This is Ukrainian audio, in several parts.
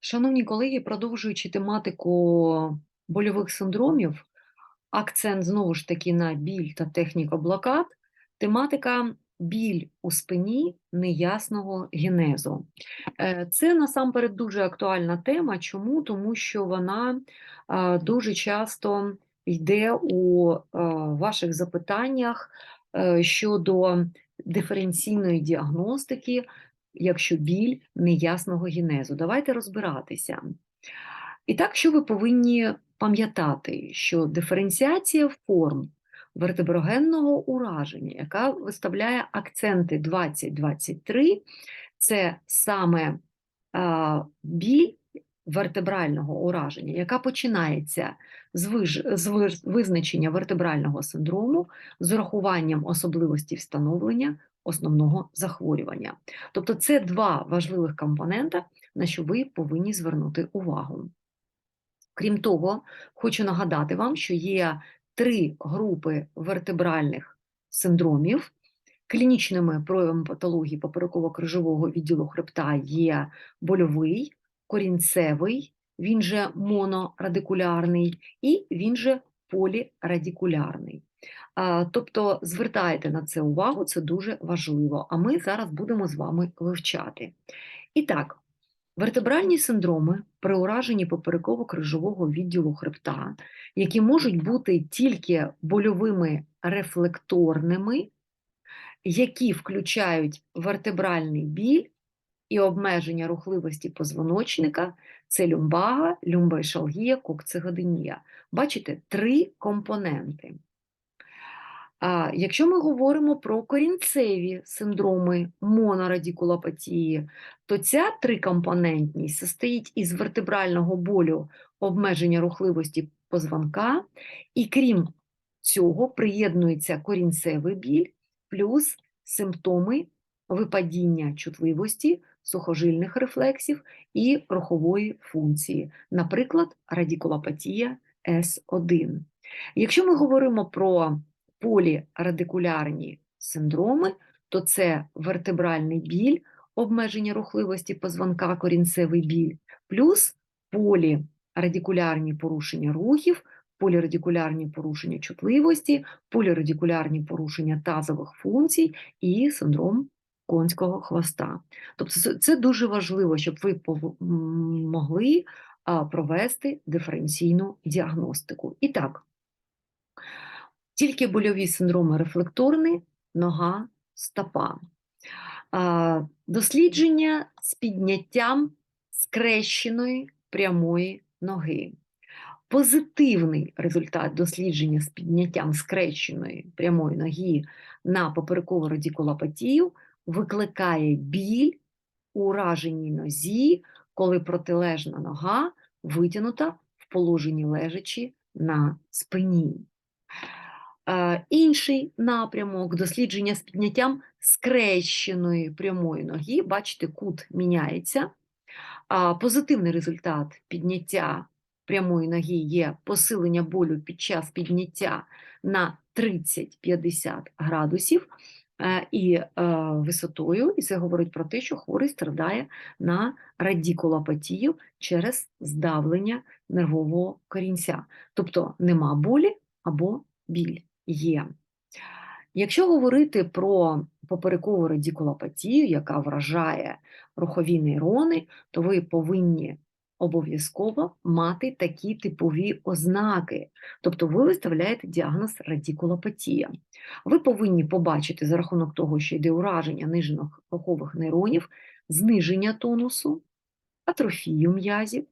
Шановні колеги, продовжуючи тематику больових синдромів, акцент знову ж таки на біль та техніка блокад, тематика біль у спині неясного генезу. Е, Це насамперед дуже актуальна тема. Чому? Тому що вона е, дуже часто йде у е, ваших запитаннях щодо диференційної діагностики, якщо біль неясного генезу. Давайте розбиратися. І так, що ви повинні пам'ятати, що диференціація форм вертеброгенного ураження, яка виставляє акценти 2023, це саме біль вертебрального ураження, яка починається з, визначення вертебрального синдрому з урахуванням особливостей встановлення основного захворювання. Тобто це два важливих компонента, на що ви повинні звернути увагу. Крім того, хочу нагадати вам, що є три групи вертебральних синдромів. Клінічними проявами патології попереково-крижового відділу хребта є больовий, корінцевий, він же монорадикулярний і він же полірадикулярний. Тобто звертайте на це увагу, це дуже важливо. А ми зараз будемо з вами вивчати. І так, вертебральні синдроми при ураженні попереково-крижового відділу хребта, які можуть бути тільки больовими рефлекторними, які включають вертебральний біль і обмеження рухливості позвоночника, це люмбага, люмбоішалгія, кокцигодинія. Бачите, три компоненти. А якщо ми говоримо про корінцеві синдроми монорадикулопатії, то ця трикомпонентність состоїть із вертебрального болю обмеження рухливості позвонка, і крім цього, приєднується корінцевий біль плюс симптоми випадіння чутливості, сухожильних рефлексів і рухової функції, наприклад, радикулопатія С1. Якщо ми говоримо про полірадикулярні синдроми, то це вертебральний біль, обмеження рухливості позвонка, корінцевий біль, плюс полірадикулярні порушення рухів, полірадикулярні порушення чутливості, полірадикулярні порушення тазових функцій і синдром конського хвоста. Тобто це- дуже важливо, щоб ви могли провести диференційну діагностику. І так, тільки больові синдроми рефлекторні, нога, стопа. Дослідження з підняттям скрещеної прямої ноги. Позитивний результат дослідження з підняттям скрещеної прямої ноги на поперекову радикулопатію викликає біль у ураженій нозі, коли протилежна нога витягнута в положенні лежачи на спині. Інший напрямок дослідження з підняттям скрещеної прямої ноги, бачите, кут міняється. Позитивний результат підняття прямої ноги є посилення болю під час підняття на 30-50 градусів е, і е, висотою, і це говорить про те, що хворий страдає на радикулопатію через здавлення нервового корінця. Тобто нема болі або біль є. Якщо говорити про поперекову радикулопатію, яка вражає рухові нейрони, то ви повинні обов'язково мати такі типові ознаки. Тобто ви виставляєте діагноз радикулопатія. Ви повинні побачити за рахунок того, що йде ураження нижніх рухових нейронів, зниження тонусу, атрофію м'язів,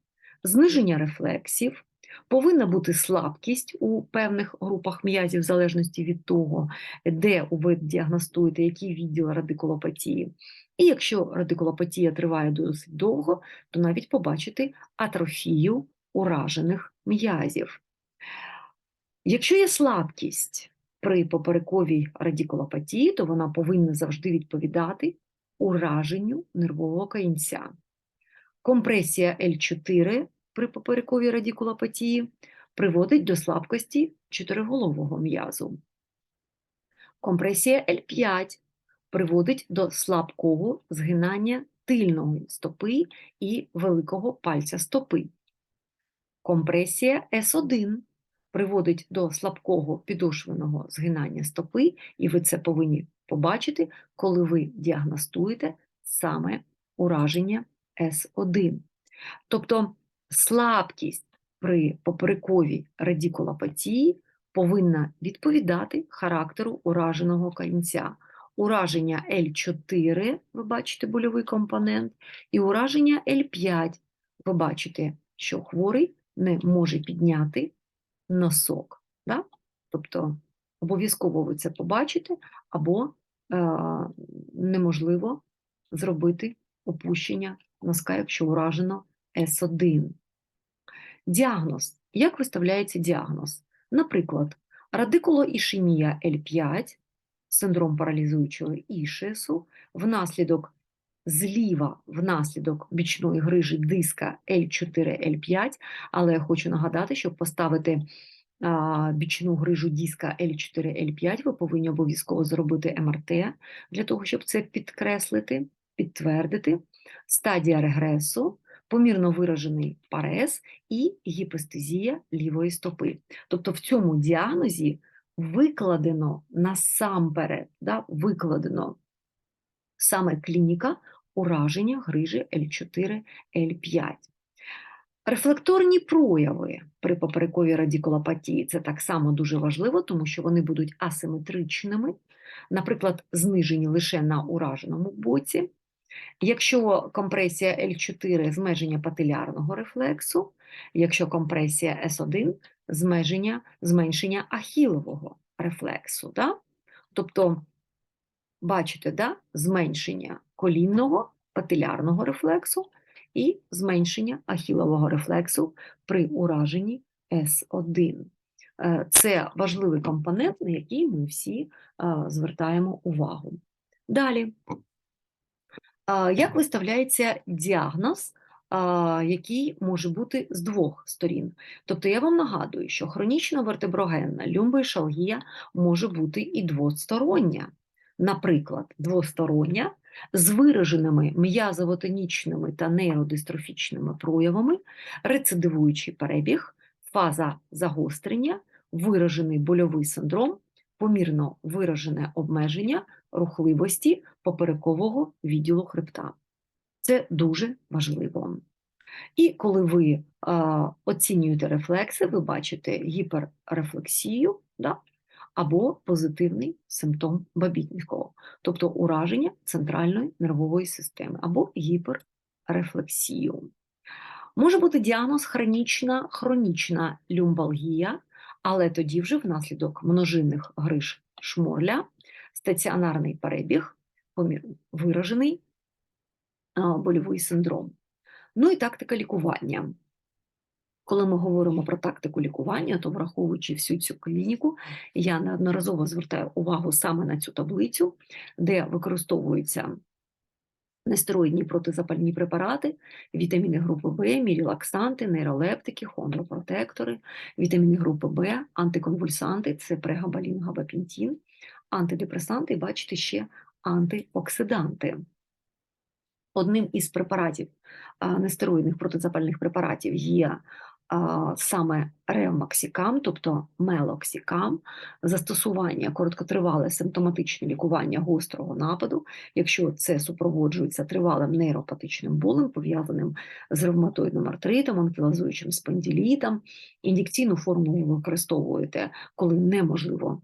зниження рефлексів, повинна бути слабкість у певних групах м'язів, в залежності від того, де ви діагностуєте, який відділ радикулопатії. І якщо радикулопатія триває досить довго, то навіть побачити атрофію уражених м'язів. Якщо є слабкість при поперековій радикулопатії, то вона повинна завжди відповідати ураженню нервового кінця. Компресія L4 при поперековій радикулопатії приводить до слабкості чотириголового м'язу. Компресія L5 приводить до слабкого згинання тильної стопи і великого пальця стопи. Компресія С1 приводить до слабкого підошвеного згинання стопи, і ви це повинні побачити, коли ви діагностуєте саме ураження С1. Тобто слабкість при поперековій радикулопатії повинна відповідати характеру ураженого кінця. Ураження L4, ви бачите больовий компонент, і ураження L5, ви бачите, що хворий не може підняти носок. Да? Тобто обов'язково ви це побачите, або е, неможливо зробити опущення носка, якщо уражено С1. Діагноз. Як виставляється діагноз? Наприклад, радикулоішемія L5, синдром паралізуючого ішесу, внаслідок зліва внаслідок бічної грижі диска L4-L5, але я хочу нагадати, щоб поставити бічну грижу диска L4-L5, ви повинні обов'язково зробити МРТ для того, щоб це підкреслити, підтвердити. Стадія регресу, помірно виражений парез і гіпестезія лівої стопи. Тобто в цьому діагнозі викладено насамперед, да, викладено саме клініка ураження грижі L4, L5. Рефлекторні прояви при поперековій радикулопатії це так само дуже важливо, тому що вони будуть асиметричними, наприклад, знижені лише на ураженому боці. Якщо компресія L4 змеження патилярного рефлексу, якщо компресія S1 змеження, зменшення ахілового рефлексу. Да? Тобто, бачите, да? зменшення колінного патилярного рефлексу і зменшення ахілового рефлексу при ураженні С1. Е, це важливий компонент, на який ми всі е, звертаємо увагу. Далі, як виставляється діагноз, який може бути з двох сторін? Тобто я вам нагадую, що хронічна вертеброгенна люмбоішалгія може бути і двостороння. Наприклад, двостороння з вираженими м'язово-тонічними та нейродистрофічними проявами, рецидивуючий перебіг, фаза загострення, виражений больовий синдром, помірно виражене обмеження рухливості поперекового відділу хребта. Це дуже важливо. І коли ви оцінюєте рефлекси, ви бачите гіперрефлексію да, або позитивний симптом Бабінського, тобто ураження центральної нервової системи, або гіперрефлексію. Може бути діагноз хронічна хронічна люмбалгія, але тоді вже внаслідок множинних гриж шморля, стаціонарний перебіг, виражений больовий синдром. Ну і тактика лікування. Коли ми говоримо про тактику лікування, то враховуючи всю цю клініку, я неодноразово звертаю увагу саме на цю таблицю, де використовуються нестероїдні протизапальні препарати, вітаміни групи В, мірілаксанти, нейролептики, хондропротектори, вітаміни групи В, антиконвульсанти це прегабалін, габапентін, антидепресанти, бачите ще антиоксиданти. Одним із препаратів нестероїдних протизапальних препаратів є саме ревмаксікам, тобто мелоксікам, застосування короткотривале симптоматичне лікування гострого нападу, якщо це супроводжується тривалим нейропатичним болем, пов'язаним з ревматоїдним артритом, анкілозуючим спондилітом, ін'єкційну форму ви використовуєте, коли неможливо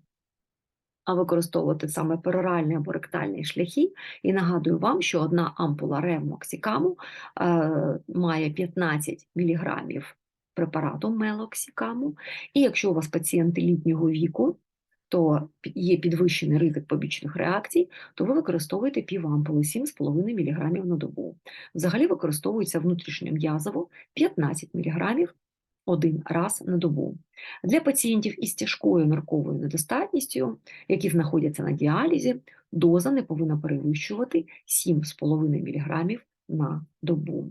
а використовувати саме пероральні або ректальні шляхи. І нагадую вам, що одна ампула ревмоксікаму е, має 15 мг препарату мелоксікаму. І якщо у вас пацієнти літнього віку, то є підвищений ризик побічних реакцій, то ви використовуєте півампули 7,5 мг на добу. Взагалі використовується внутрішньом'язово 15 мг один раз на добу. Для пацієнтів із тяжкою нарковою недостатністю, які знаходяться на діалізі, доза не повинна перевищувати 7,5 мг на добу.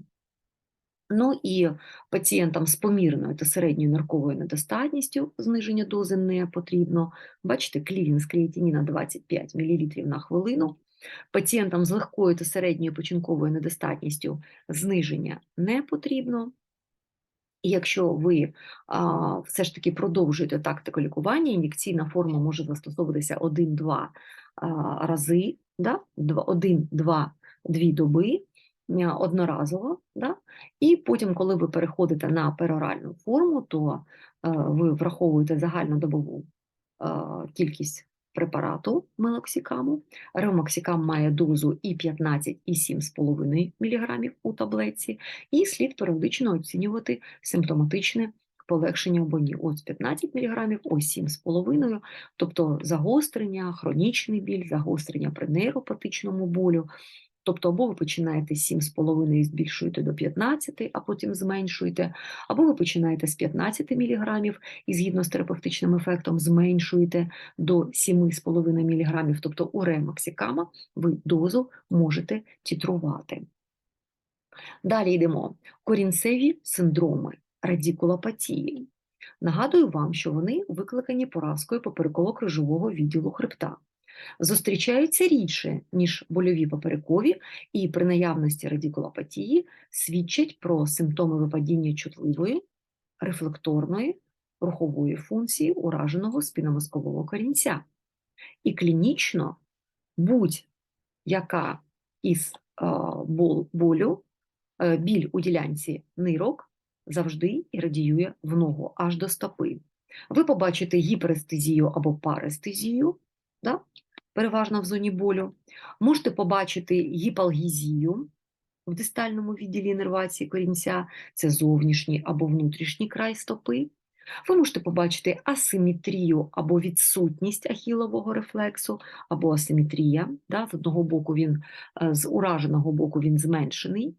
Ну і пацієнтам з помірною та середньою нарковою недостатністю зниження дози не потрібно. Бачите, клірінс креатиніна 25 мл на хвилину. Пацієнтам з легкою та середньою печінковою недостатністю зниження не потрібно. І якщо ви а, все ж таки продовжуєте тактику лікування, ін'єкційна форма може застосовуватися 1-2 рази, да? 1-2 дві доби одноразово, да? і потім, коли ви переходите на пероральну форму, то а, ви враховуєте загальнодобову а, кількість препарату мелоксикаму. Ремоксикам має дозу і 15, і 7,5 мг у таблетці, і слід періодично оцінювати симптоматичне полегшення в боні. Ось 15 мг, ось 7,5, тобто загострення, хронічний біль, загострення при нейропатичному болю. Тобто, або ви починаєте з 7,5 і збільшуєте до 15, а потім зменшуєте, або ви починаєте з 15 мг і згідно з терапевтичним ефектом зменшуєте до 7,5 мг, тобто у ремоксикама ви дозу можете титрувати. Далі йдемо. Корінцеві синдроми радікулопатії. Нагадую вам, що вони викликані поразкою попереково-крижового відділу хребта зустрічаються рідше, ніж больові поперекові, і при наявності радикулопатії свідчать про симптоми випадіння чутливої, рефлекторної, рухової функції ураженого спіномозкового корінця. І клінічно будь-яка із болю, е, біль у ділянці нирок завжди радіює в ногу аж до стопи. Ви побачите гіперестезію або парестезію, да? Переважно в зоні болю. Можете побачити гіпалгізію в дистальному відділі інервації корінця, це зовнішній або внутрішній край стопи. Ви можете побачити асиметрію або відсутність ахілового рефлексу, або асиметрія. Да? З одного боку він, е, з ураженого боку він зменшений.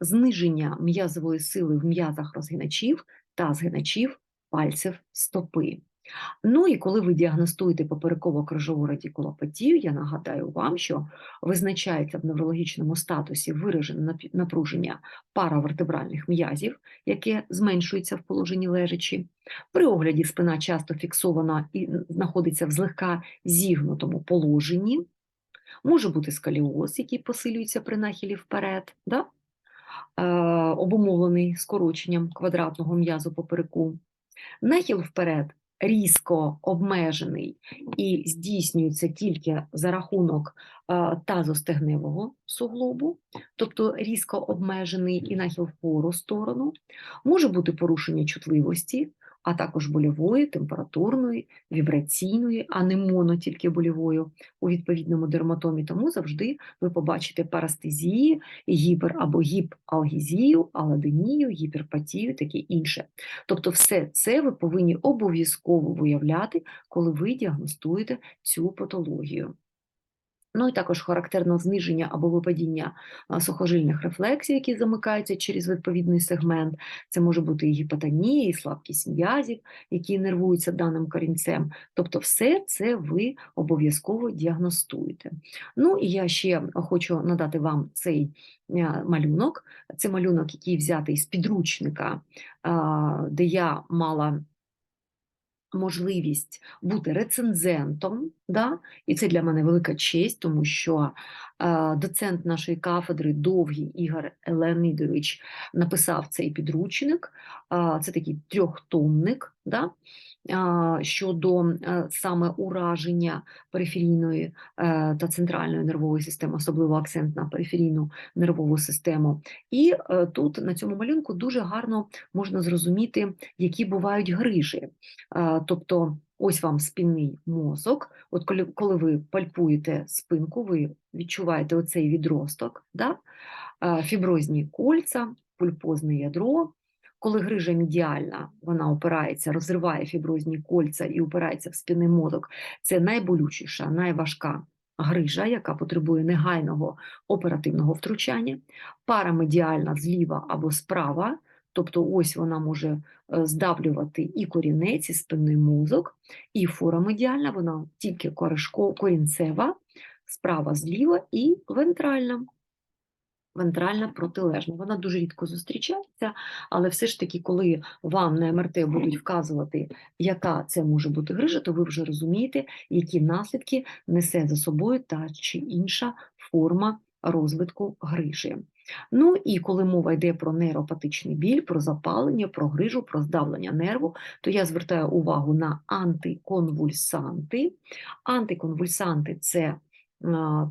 Зниження м'язової сили в м'язах розгиначів та згиначів пальців стопи. Ну і коли ви діагностуєте попереково крижову радикулопатію, я нагадаю вам, що визначається в неврологічному статусі виражене напруження паравертебральних м'язів, яке зменшується в положенні лежачі. При огляді спина часто фіксована і знаходиться в злегка зігнутому положенні. Може бути скаліоз, який посилюється при нахилі вперед, да? е, обумовлений скороченням квадратного м'язу попереку. Нахил вперед різко обмежений і здійснюється тільки за рахунок тазостегневого суглобу, тобто різко обмежений і нахил вгору сторону, може бути порушення чутливості, а також больової, температурної, вібраційної, а не моно тільки больовою у відповідному дерматомі. Тому завжди ви побачите парастезії, гіпер або гіпалгезію, аладенію, гіперпатію, таке інше. Тобто, все це ви повинні обов'язково виявляти, коли ви діагностуєте цю патологію. Ну і також характерно зниження або випадіння сухожильних рефлексій, які замикаються через відповідний сегмент. Це може бути і гіпотонія, і слабкість м'язів, які нервуються даним корінцем. Тобто, все це ви обов'язково діагностуєте. Ну і я ще хочу надати вам цей малюнок. Це малюнок, який взятий з підручника, де я мала можливість бути рецензентом, да? і це для мене велика честь, тому що е, доцент нашої кафедри Довгий Ігор Леонідович написав цей підручник, е, це такий трьохтомник. Да? Щодо е, саме ураження периферійної е, та центральної нервової системи, особливо акцент на периферійну нервову систему. І е, тут на цьому малюнку дуже гарно можна зрозуміти, які бувають грижі. Тобто, ось вам спінний мозок. От коли коли ви пальпуєте спинку, ви відчуваєте оцей відросток, да? фіброзні кольця, пульпозне ядро. Коли грижа медіальна, вона опирається, розриває фіброзні кольця і опирається в спинний мозок, це найболючіша, найважка грижа, яка потребує негайного оперативного втручання, парамедіальна зліва або справа, тобто ось вона може е, здавлювати і корінець, і спинний мозок, і форамедіальна, вона тільки корінцева, справа зліва і вентральна. Вентральна протилежна. Вона дуже рідко зустрічається, але все ж таки, коли вам на МРТ будуть вказувати, яка це може бути грижа, то ви вже розумієте, які наслідки несе за собою та чи інша форма розвитку грижі. Ну і коли мова йде про нейропатичний біль, про запалення, про грижу, про здавлення нерву, то я звертаю увагу на антиконвульсанти. Антиконвульсанти це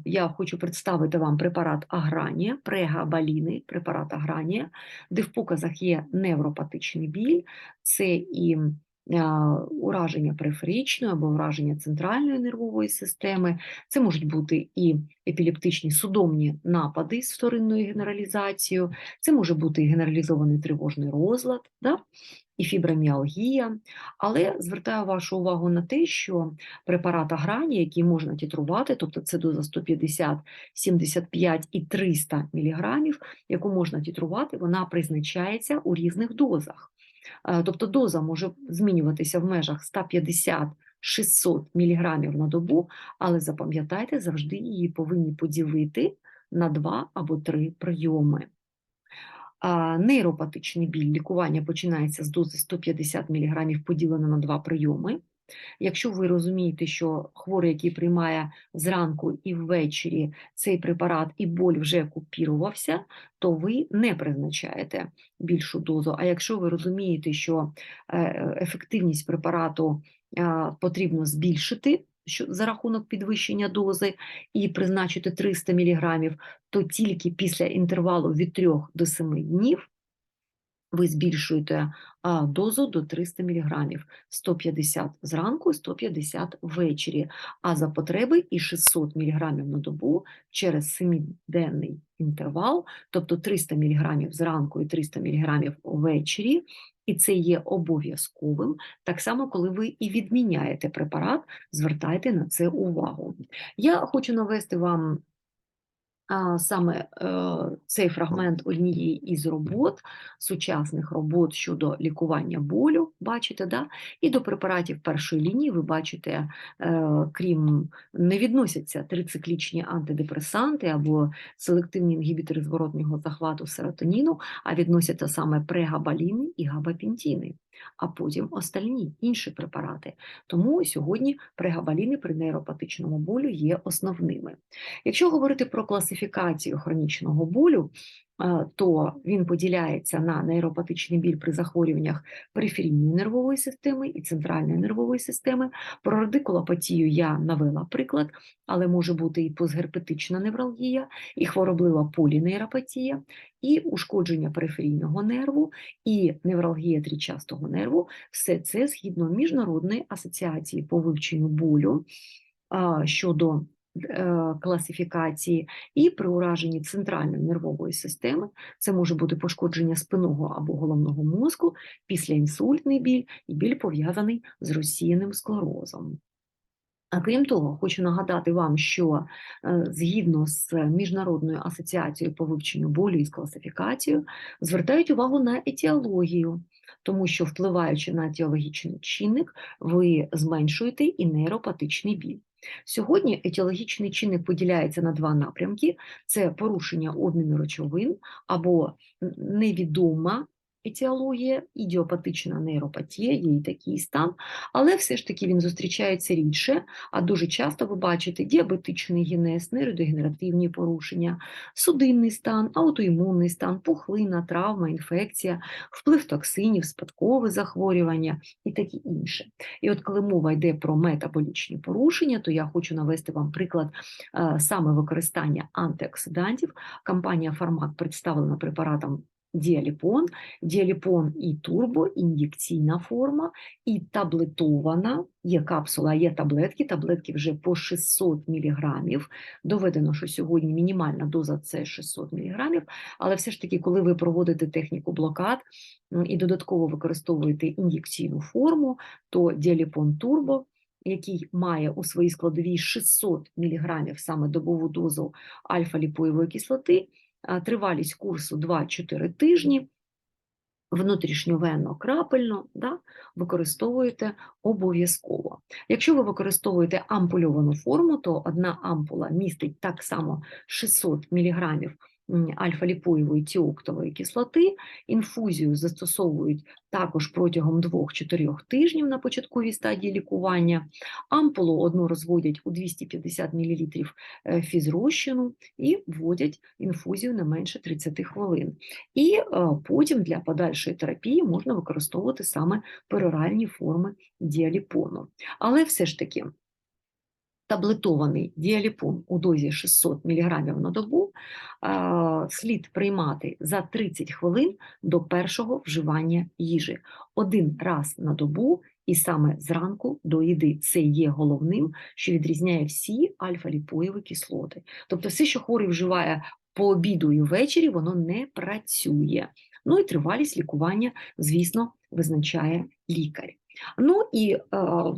я хочу представити вам препарат Агранія, прегабаліни, препарат Агранія, де в показах є невропатичний біль, це і ураження периферичної або ураження центральної нервової системи, це можуть бути і епілептичні судомні напади з вторинною генералізацією, це може бути і генералізований тривожний розлад, да? і фіброміалгія. Але звертаю вашу увагу на те, що препарат Аграні, який можна титрувати, тобто це доза 150, 75 і 300 мг, яку можна титрувати, вона призначається у різних дозах. Е, Тобто доза може змінюватися в межах 150 600 мг на добу, але запам'ятайте, завжди її повинні поділити на два або три прийоми. Нейропатичний біль лікування починається з дози 150 мг поділено на два прийоми. Якщо ви розумієте, що хворий, який приймає зранку і ввечері цей препарат і боль вже купірувався, то ви не призначаєте більшу дозу. А якщо ви розумієте, що е, ефективність препарату потрібно збільшити за рахунок підвищення дози і призначити 300 мг, то тільки після інтервалу від 3 до 7 днів ви збільшуєте дозу до 300 мг, 150 зранку, 150 ввечері, а за потреби і 600 мг на добу через 7-денний інтервал, тобто 300 мг зранку і 300 мг ввечері, і це є обов'язковим. Так само, коли ви і відміняєте препарат, звертайте на це увагу. Я хочу навести вам саме е, цей фрагмент однієї із робот, сучасних робот щодо лікування болю, бачите, да? і до препаратів першої лінії ви бачите, е, крім не відносяться трициклічні антидепресанти або селективні інгібітори зворотнього захвату серотоніну, а відносяться саме прегабаліни і габапентіни, а потім остальні інші препарати. Тому сьогодні прегабаліни при нейропатичному болю є основними. Якщо говорити про класифікацію хронічного болю, то він поділяється на нейропатичний біль при захворюваннях периферійної нервової системи і центральної нервової системи. Про радикулопатію я навела приклад, але може бути і постгерпетична невралгія, і хвороблива полінейропатія, і ушкодження периферійного нерву, і невралгія трічастого нерву. Все це згідно міжнародної асоціації по вивченню болю щодо е, класифікації, і при ураженні центральної нервової системи це може бути пошкодження спинного або головного мозку, післяінсультний біль і біль пов'язаний з розсіяним склерозом. А крім того, хочу нагадати вам, що е, згідно з Міжнародною асоціацією по вивченню болю і з класифікацією, звертають увагу на етіологію, тому що, впливаючи на етіологічний чинник, ви зменшуєте і нейропатичний біль. Сьогодні етіологічний чинник поділяється на два напрямки: це порушення обміну речовин або невідома етіологія, ідіопатична нейропатія, є і такий стан, але все ж таки він зустрічається рідше, а дуже часто ви бачите діабетичний генез, нейродегенеративні порушення, судинний стан, аутоімунний стан, пухлина, травма, інфекція, вплив токсинів, спадкове захворювання і таке інше. І от коли мова йде про метаболічні порушення, то я хочу навести вам приклад е, саме використання антиоксидантів. Компанія Фармак представлена препаратом Діаліпон, діаліпон і турбо, ін'єкційна форма, і таблетована, є капсула, є таблетки, таблетки вже по 600 мг. Доведено, що сьогодні мінімальна доза це 600 мг, але все ж таки, коли ви проводите техніку блокад і додатково використовуєте ін'єкційну форму, то діаліпон турбо який має у своїй складовій 600 мг саме добову дозу альфа-ліпоєвої кислоти, тривалість курсу 2-4 тижні, внутрішньовенно крапельно да, використовуєте обов'язково. Якщо ви використовуєте ампульовану форму, то одна ампула містить так само 600 мг м, альфа-ліпоєвої тіоктової кислоти. Інфузію застосовують також протягом 2-4 тижнів на початковій стадії лікування. Ампулу одну розводять у 250 мл фізрозчину і вводять інфузію не менше 30 хвилин. І е, потім для подальшої терапії можна використовувати саме пероральні форми діаліпону. Але все ж таки таблетований діаліпон у дозі 600 мг на добу слід приймати за 30 хвилин до першого вживання їжі. Один раз на добу і саме зранку до їди. Це є головним, що відрізняє всі альфа-ліпоєві кислоти. Тобто все, що хворий вживає по обіду і ввечері, воно не працює. Ну і тривалість лікування, звісно, визначає лікар. Ну і е,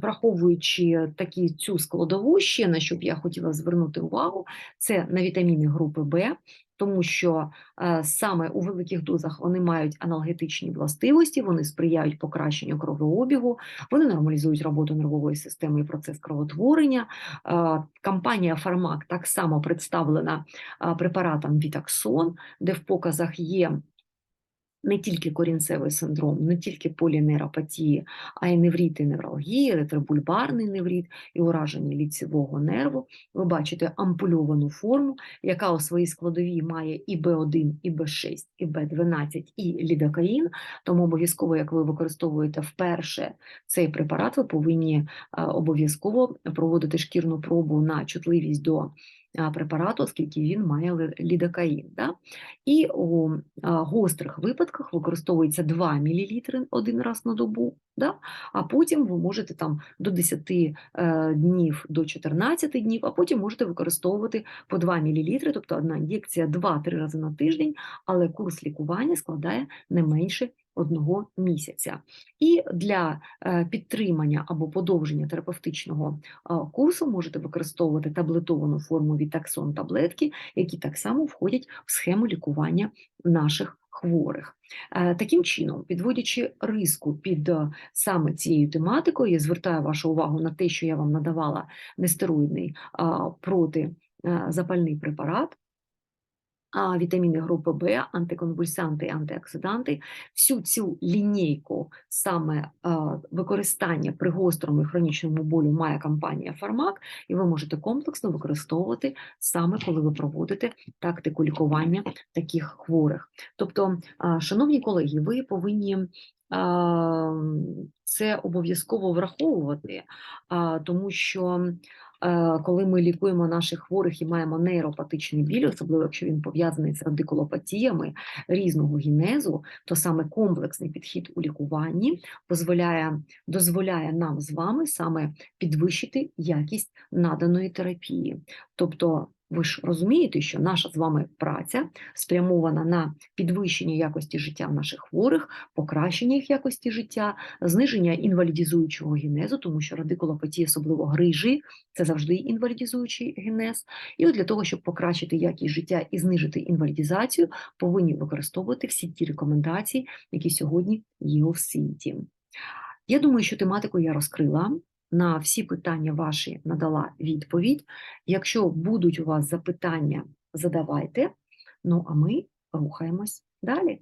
враховуючи такі цю складову, ще на що б я хотіла звернути увагу, це на вітаміни групи Б, тому що е, саме у великих дозах вони мають аналгетичні властивості, вони сприяють покращенню кровообігу, вони нормалізують роботу нервової системи і процес кровотворення. Е, Компанія Фармак так само представлена е, препаратом Вітаксон, де в показах є не тільки корінцевий синдром, не тільки полінейропатії, а й невріт і невралгії, ретробульбарний невріт і ураження ліцевого нерву. Ви бачите ампульовану форму, яка у своїй складовій має і Б1, і Б6, і Б12, і лідокаїн. Тому обов'язково, як ви використовуєте вперше цей препарат, ви повинні е, обов'язково проводити шкірну пробу на чутливість до препарату, оскільки він має лідокаїн. Да? І у гострих випадках використовується 2 мл один раз на добу, да? а потім ви можете там до 10 е, днів до 14 днів, а потім можете використовувати по 2 мл, тобто одна ін'єкція 2-3 рази на тиждень, але курс лікування складає не менше одного місяця. І для е, підтримання або подовження терапевтичного курсу можете використовувати таблетовану форму Вітаксон таблетки, які так само входять в схему лікування наших хворих. Е, Таким чином, підводячи риску під е, саме цією тематикою, я звертаю вашу увагу на те, що я вам надавала нестероїдний а, протизапальний препарат. А вітаміни групи Б, антиконвульсанти, антиоксиданти, всю цю лінійку саме а, використання при гострому і хронічному болю має компанія Фармак, і ви можете комплексно використовувати саме коли ви проводите тактику лікування таких хворих. Тобто, а, шановні колеги, ви повинні а, це обов'язково враховувати, тому що е, коли ми лікуємо наших хворих і маємо нейропатичний біль, особливо якщо він пов'язаний з радикулопатіями різного генезу, то саме комплексний підхід у лікуванні дозволяє, дозволяє нам з вами саме підвищити якість наданої терапії. Тобто, ви ж розумієте, що наша з вами праця спрямована на підвищення якості життя наших хворих, покращення їх якості життя, зниження інвалідізуючого генезу, тому що радикулопатія, особливо грижі, це завжди інвалідізуючий генез. І от для того, щоб покращити якість життя і знижити інвалідізацію, повинні використовувати всі ті рекомендації, які сьогодні є у світі. Я думаю, що тематику я розкрила. На всі питання ваші надала відповідь. Якщо будуть у вас запитання, задавайте. Ну а ми рухаємось далі.